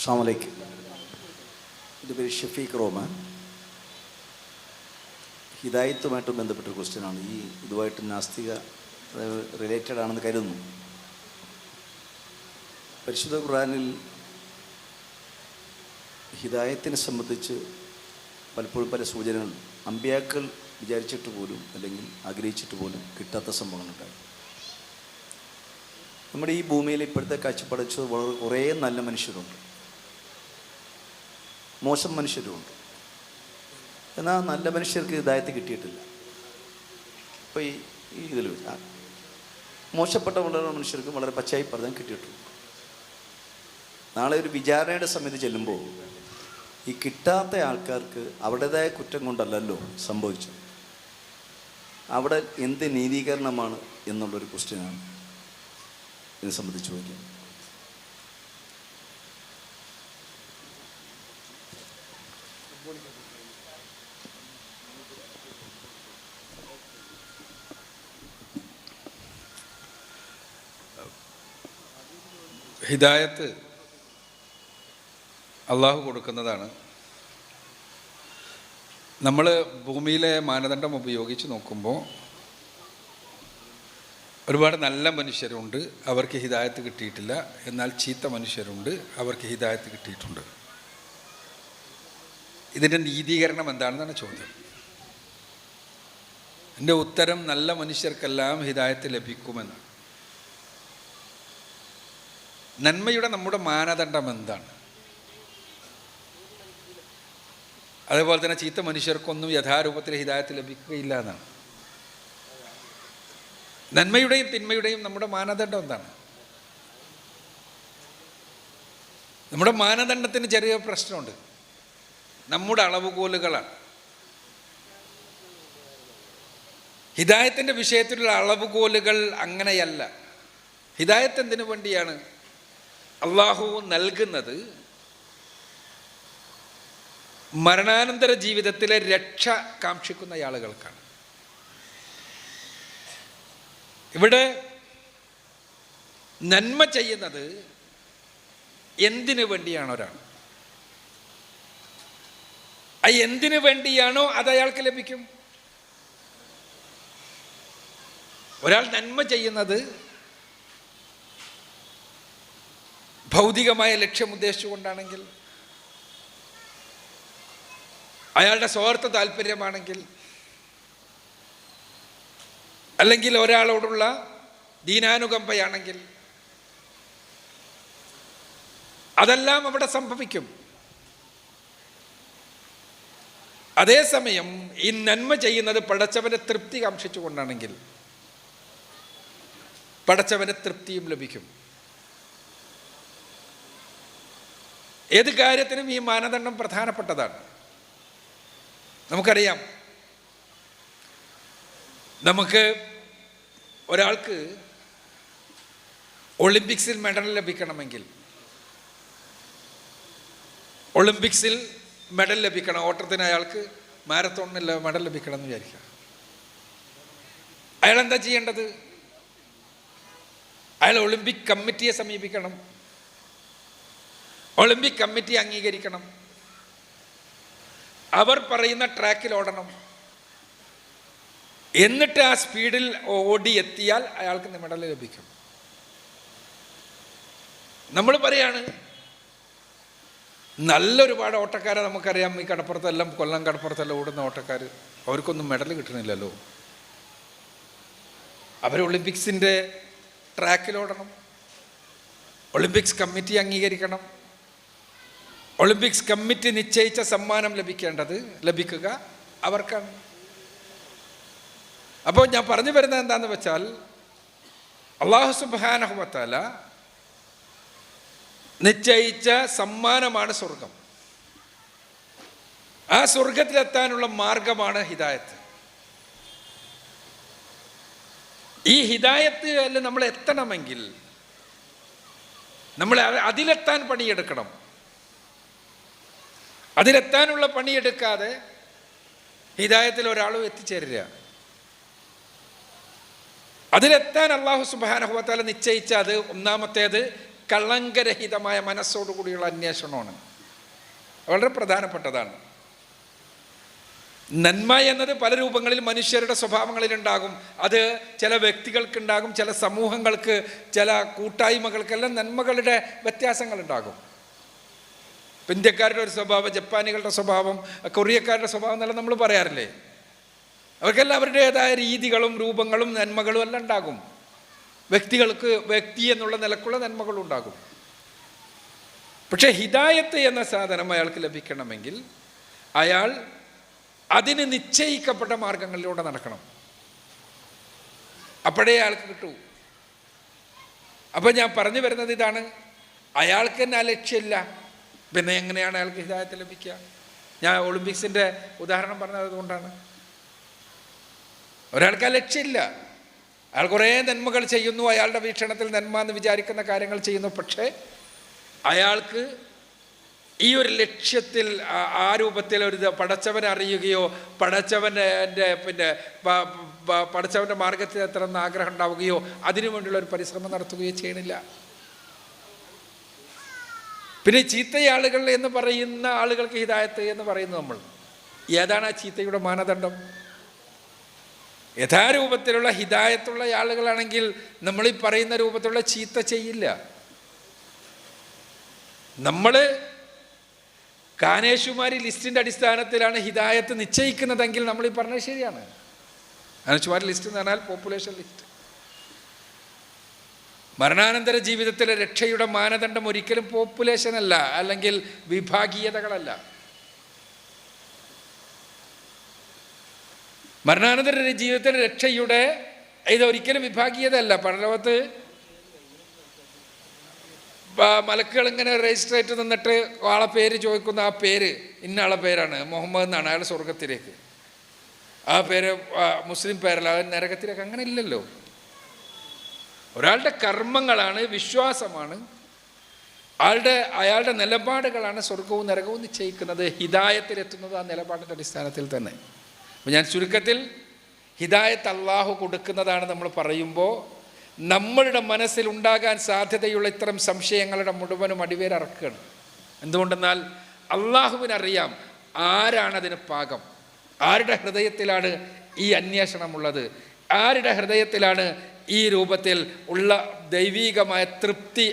അസ്സാമലൈക്കും എന്റെ പേര് ഷഫീഖ് റോമാൻ. ഹിദായത്തുമായിട്ട് ബന്ധപ്പെട്ട ക്വസ്റ്റ്യനാണ്. ഈ ഇതുമായിട്ട് നാസ്തിക റിലേറ്റഡ് ആണെന്ന് കരുതുന്നു. പരിശുദ്ധ ഖുറാനിൽ ഹിദായത്തിനെ സംബന്ധിച്ച് പലപ്പോഴും പല സൂചനകൾ അമ്പ്യാക്കൾ വിചാരിച്ചിട്ട് പോലും അല്ലെങ്കിൽ ആഗ്രഹിച്ചിട്ട് പോലും കിട്ടാത്ത സംഭവങ്ങളുണ്ടായി. നമ്മുടെ ഈ ഭൂമിയിൽ ഇപ്പോഴത്തെ കാഴ്ചപ്പാടിച്ച് വളരെ കുറേ നല്ല മനുഷ്യരുണ്ട്. മോശം മനുഷ്യരുമുണ്ട്. എന്നാൽ നല്ല മനുഷ്യർക്ക് ഹിദായത്ത് കിട്ടിയിട്ടില്ല. ഇപ്പോൾ ഈ ഇതിൽ മോശപ്പെട്ട വളരെ മനുഷ്യർക്ക് വളരെ പച്ചയായി പറഞ്ഞാൽ കിട്ടിയിട്ടുണ്ട്. നാളെ ഒരു വിചാരണയുടെ സമയത്ത് ചെല്ലുമ്പോൾ ഈ കിട്ടാത്ത ആൾക്കാർക്ക് അവരുടേതായ കുറ്റം കൊണ്ടല്ലല്ലോ സംഭവിച്ചത്. അവിടെ എന്ത് നീതീകരണമാണ് എന്നുള്ളൊരു ക്വസ്റ്റ്യനാണ് ഇതിനെ സംബന്ധിച്ച് ചോദിക്കുന്നത്. ഹിദായത്ത് അള്ളാഹു കൊടുക്കുന്നതാണ്. നമ്മൾ ഭൂമിയിലെ മാനദണ്ഡം ഉപയോഗിച്ച് നോക്കുമ്പോൾ ഒരുപാട് നല്ല മനുഷ്യരുണ്ട് അവർക്ക് ഹിദായത്ത് കിട്ടിയിട്ടില്ല. എന്നാൽ ചീത്ത മനുഷ്യരുണ്ട് അവർക്ക് ഹിദായത്ത് കിട്ടിയിട്ടുണ്ട്. ഇതിന്റെ നീതീകരണം എന്താണെന്നാണ് ചോദ്യം. എന്റെ ഉത്തരം നല്ല മനുഷ്യർക്കെല്ലാം ഹിതായത്ത് ലഭിക്കുമെന്നാണ്. നന്മയുടെ നമ്മുടെ മാനദണ്ഡം എന്താണ്? അതേപോലെ തന്നെ ചീത്ത മനുഷ്യർക്കൊന്നും യഥാരൂപത്തിൽ ഹിതായത്ത് ലഭിക്കുകയില്ല എന്നാണ്. നന്മയുടെയും തിന്മയുടെയും നമ്മുടെ മാനദണ്ഡം എന്താണ്? നമ്മുടെ മാനദണ്ഡത്തിന് ചെറിയ പ്രശ്നമുണ്ട്. നമ്മുടെ അളവുകോലുകളാണ്. ഹിദായത്തിന്റെ വിഷയത്തിലുള്ള അളവുകോലുകൾ അങ്ങനെയല്ല. ഹിദായത്ത് എന്തിനു വേണ്ടിയാണ്? അള്ളാഹു നൽകുന്നത് മരണാനന്തര ജീവിതത്തിലെ രക്ഷ കാക്ഷിക്കുന്ന ആളുകൾക്കാണ്. ഇവിടെ നന്മ ചെയ്യുന്നത് എന്തിനു വേണ്ടിയാണ് ഒരാൾ? ആ എന്തിനു വേണ്ടിയാണോ അത് അയാൾക്ക് ലഭിക്കും? ഒരാൾ നന്മ ചെയ്യുന്നത് ഭൗതികമായ ലക്ഷ്യം ഉദ്ദേശിച്ചുകൊണ്ടാണെങ്കിൽ അയാളുടെ സ്വാർത്ഥ താല്പര്യമാണെങ്കിൽ അല്ലെങ്കിൽ ഒരാളോടുള്ള ദീനാനുകമ്പയാണെങ്കിൽ അതെല്ലാം അവിടെ സംഭവിക്കും. അതേസമയം ഈ നന്മ ചെയ്യുന്നത് പടച്ചവനെ തൃപ്തി കാക്ഷിച്ചുകൊണ്ടാണെങ്കിൽ പടച്ചവനെ തൃപ്തിയും ലഭിക്കും. ഏത് കാര്യത്തിനും ഈ മാനദണ്ഡം പ്രധാനപ്പെട്ടതാണ്. നമുക്കറിയാം നമുക്ക് ഒരാൾക്ക് ഒളിമ്പിക്സിൽ മെഡൽ ലഭിക്കണമെങ്കിൽ ഒളിമ്പിക്സിൽ മെഡൽ ലഭിക്കണം. ഓട്ടത്തിന് അയാൾക്ക് മാരത്തോണിന് മെഡൽ ലഭിക്കണം എന്ന് വിചാരിക്കുക. അയാൾ എന്താ ചെയ്യേണ്ടത്? അയാൾ ഒളിമ്പിക് കമ്മിറ്റിയെ സമീപിക്കണം. ഒളിമ്പിക് കമ്മിറ്റി അംഗീകരിക്കണം. അവർ പറയുന്ന ട്രാക്കിൽ ഓടണം. എന്നിട്ട് ആ സ്പീഡിൽ ഓടി എത്തിയാൽ അയാൾക്ക് മെഡൽ ലഭിക്കും. നമ്മൾ പറയാണ് നല്ലൊരുപാട് ഓട്ടക്കാരെ നമുക്കറിയാം. ഈ കടപ്പുറത്തെല്ലാം കൊല്ലം കടപ്പുറത്തെല്ലാം ഓടുന്ന ഓട്ടക്കാർ അവർക്കൊന്നും മെഡൽ കിട്ടണില്ലല്ലോ അവർ ഒളിമ്പിക്സിന്റെ ട്രാക്കിലോടണം ഒളിമ്പിക്സ് കമ്മിറ്റി അംഗീകരിക്കണം. ഒളിമ്പിക്സ് കമ്മിറ്റി നിശ്ചയിച്ച സമ്മാനം ലഭിക്കേണ്ടത് ലഭിക്കുക അവർക്കാണ്. അപ്പോൾ ഞാൻ പറഞ്ഞു വരുന്നത് എന്താണെന്ന് വെച്ചാൽ അള്ളാഹു സുബാനഹുമത്താല നിശ്ചയിച്ച സമ്മാനമാണ് സ്വർഗം. ആ സ്വർഗത്തിലെത്താനുള്ള മാർഗമാണ് ഹിദായത്ത്. ഈ ഹിദായത്ത് അല്ല നമ്മൾ എത്തണമെങ്കിൽ നമ്മൾ അതിലെത്താൻ പണിയെടുക്കണം. അതിലെത്താനുള്ള പണിയെടുക്കാതെ ഹിദായത്തിൽ ഒരാളും എത്തിച്ചേരില്ല അതിലെത്താൻ അള്ളാഹു സുബാനഹുബത്താല നിശ്ചയിച്ച അത് ഒന്നാമത്തേത് കളങ്കരഹിതമായ മനസ്സോടുകൂടിയുള്ള അന്വേഷണമാണ്. വളരെ പ്രധാനപ്പെട്ടതാണ്. നന്മ എന്നത് പല രൂപങ്ങളിൽ മനുഷ്യരുടെ സ്വഭാവങ്ങളിലുണ്ടാകും. അത് ചില വ്യക്തികൾക്കുണ്ടാകും ചില സമൂഹങ്ങൾക്ക് ചില കൂട്ടായ്മകൾക്കെല്ലാം നന്മകളുടെ വ്യത്യാസങ്ങളുണ്ടാകും. ഇപ്പം ഇന്ത്യക്കാരുടെ ഒരു സ്വഭാവം ജപ്പാനികളുടെ സ്വഭാവം കൊറിയക്കാരുടെ സ്വഭാവം എന്നെല്ലാം നമ്മൾ പറയാറില്ലേ? അവർക്കെല്ലാം അവരുടേതായ രീതികളും രൂപങ്ങളും നന്മകളും എല്ലാം ഉണ്ടാകും. വ്യക്തികൾക്ക് വ്യക്തി എന്നുള്ള നിലക്കുള്ള നന്മകൾ ഉണ്ടാകും പക്ഷേ ഹിദായത്ത് എന്ന സാധനം അയാൾക്ക് ലഭിക്കണമെങ്കിൽ അയാൾ അതിന് നിശ്ചയിക്കപ്പെട്ട മാർഗങ്ങളിലൂടെ നടക്കണം. അപ്പോഴേ അയാൾക്ക് കിട്ടൂ. അപ്പം ഞാൻ പറഞ്ഞു വരുന്നത് ഇതാണ്. അയാൾക്ക് തന്നെ ലക്ഷ്യമില്ല? പിന്നെ എങ്ങനെയാണ് അയാൾക്ക് ഹിദായത്ത് ലഭിക്കുക? ഞാൻ ഒളിമ്പിക്സിന്റെ ഉദാഹരണം പറഞ്ഞത് അതുകൊണ്ടാണ് ഒരാൾക്ക് ആ ലക്ഷ്യമില്ല. അയാൾ കുറേ നന്മകൾ ചെയ്യുന്നു അയാളുടെ വീക്ഷണത്തിൽ നന്മ എന്ന് വിചാരിക്കുന്ന കാര്യങ്ങൾ ചെയ്യുന്നു. പക്ഷേ അയാൾക്ക് ഈ ഒരു ലക്ഷ്യത്തിൽ ആ- രൂപത്തിൽ ഒരു പടച്ചവനെ അറിയുകയോ പടച്ചവന്റെ പിന്നെ പടച്ചവന്റെ മാർഗത്തിൽ എത്തണമെന്ന് ആഗ്രഹം ഉണ്ടാവുകയോ അതിനു വേണ്ടിയുള്ള ഒരു പരിശ്രമം നടത്തുകയോ ചെയ്യണില്ല. പിന്നെ ചീത്തയാളുകൾ എന്ന് പറയുന്ന ആളുകൾക്ക് ഹിതായത്ത് എന്ന് പറയുന്നു നമ്മൾ. ഏതാണ് ആ ചീത്തയുടെ മാനദണ്ഡം? യഥാരൂപത്തിലുള്ള ഹിതായത്തുള്ള ആളുകളാണെങ്കിൽ നമ്മൾ ഈ പറയുന്ന രൂപത്തിലുള്ള ചീത്ത ചെയ്യില്ല. നമ്മൾ കാനേഷുമാരി ലിസ്റ്റിന്റെ അടിസ്ഥാനത്തിലാണ് ഹിതായത്ത് നിശ്ചയിക്കുന്നതെങ്കിൽ നമ്മൾ ഈ പറഞ്ഞത് ശരിയാണ്. കാനേഷുമാരി ലിസ്റ്റ് എന്ന് പറഞ്ഞാൽ പോപ്പുലേഷൻ ലിസ്റ്റ് മരണാനന്തര ജീവിതത്തിലെ രക്ഷയുടെ മാനദണ്ഡം ഒരിക്കലും പോപ്പുലേഷൻ അല്ല അല്ലെങ്കിൽ വിഭാഗീയതകളല്ല. മരണാനന്തര ജീവിതത്തിൽ രക്ഷയുടെ ഇതൊരിക്കലും വിഭാഗീയതല്ല പരലോകത്ത് മലക്കുകൾ ഇങ്ങനെ രജിസ്ട്രേറ്റ് നിന്നിട്ട് ആളെ പേര് ചോദിക്കുന്ന ആ പേര് ഇന്ന ആളെ പേരാണ്? മുഹമ്മദ് എന്നാണ് അയാൾ സ്വർഗത്തിലേക്ക് ആ പേര് മുസ്ലിം പേരല്ല അവൻ നരകത്തിലേക്ക് അങ്ങനെ ഇല്ലല്ലോ. ഒരാളുടെ കർമ്മങ്ങളാണ് വിശ്വാസമാണ്. ആളുടെ അയാളുടെ നിലപാടുകളാണ് സ്വർഗവും നരകവും നിശ്ചയിക്കുന്നത്. ഹിതായത്തിലെത്തുന്നത് ആ നിലപാടിന്റെ അടിസ്ഥാനത്തിൽ തന്നെ. അപ്പോൾ ഞാൻ ചുരുക്കത്തിൽ ഹിദായത്ത് അള്ളാഹു കൊടുക്കുന്നതാണ് നമ്മൾ പറയുമ്പോൾ നമ്മളുടെ മനസ്സിൽ ഉണ്ടാകാൻ സാധ്യതയുള്ള ഇത്തരം സംശയങ്ങളുടെ മുഴുവനും അടിവേരറക്കുകയാണ് എന്തുകൊണ്ടെന്നാൽ അള്ളാഹുവിനറിയാം ആരാണതിന് പാകം? ആരുടെ ഹൃദയത്തിലാണ് ഈ അന്വേഷണമുള്ളത്? ആരുടെ ഹൃദയത്തിലാണ് ഈ രൂപത്തിൽ ഉള്ള ദൈവീകമായ തൃപ്തി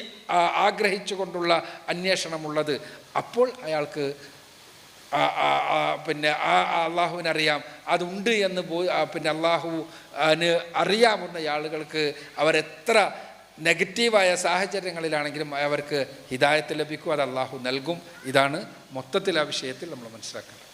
ആഗ്രഹിച്ചുകൊണ്ടുള്ള അന്വേഷണമുള്ളത്? അപ്പോൾ അയാൾക്ക് പിന്നെ ആ അള്ളാഹുവിനറിയാം അതുണ്ട് എന്ന് പോയി പിന്നെ അള്ളാഹു അതിന് അറിയാവുന്ന ആളുകൾക്ക് അവരെത്ര നെഗറ്റീവായ സാഹചര്യങ്ങളിലാണെങ്കിലും അവർക്ക് ഹിദായത്ത് ലഭിക്കും അത് അള്ളാഹു നൽകും. ഇതാണ് മൊത്തത്തിൽ ആ വിഷയത്തിൽ നമ്മൾ മനസ്സിലാക്കേണ്ടത്.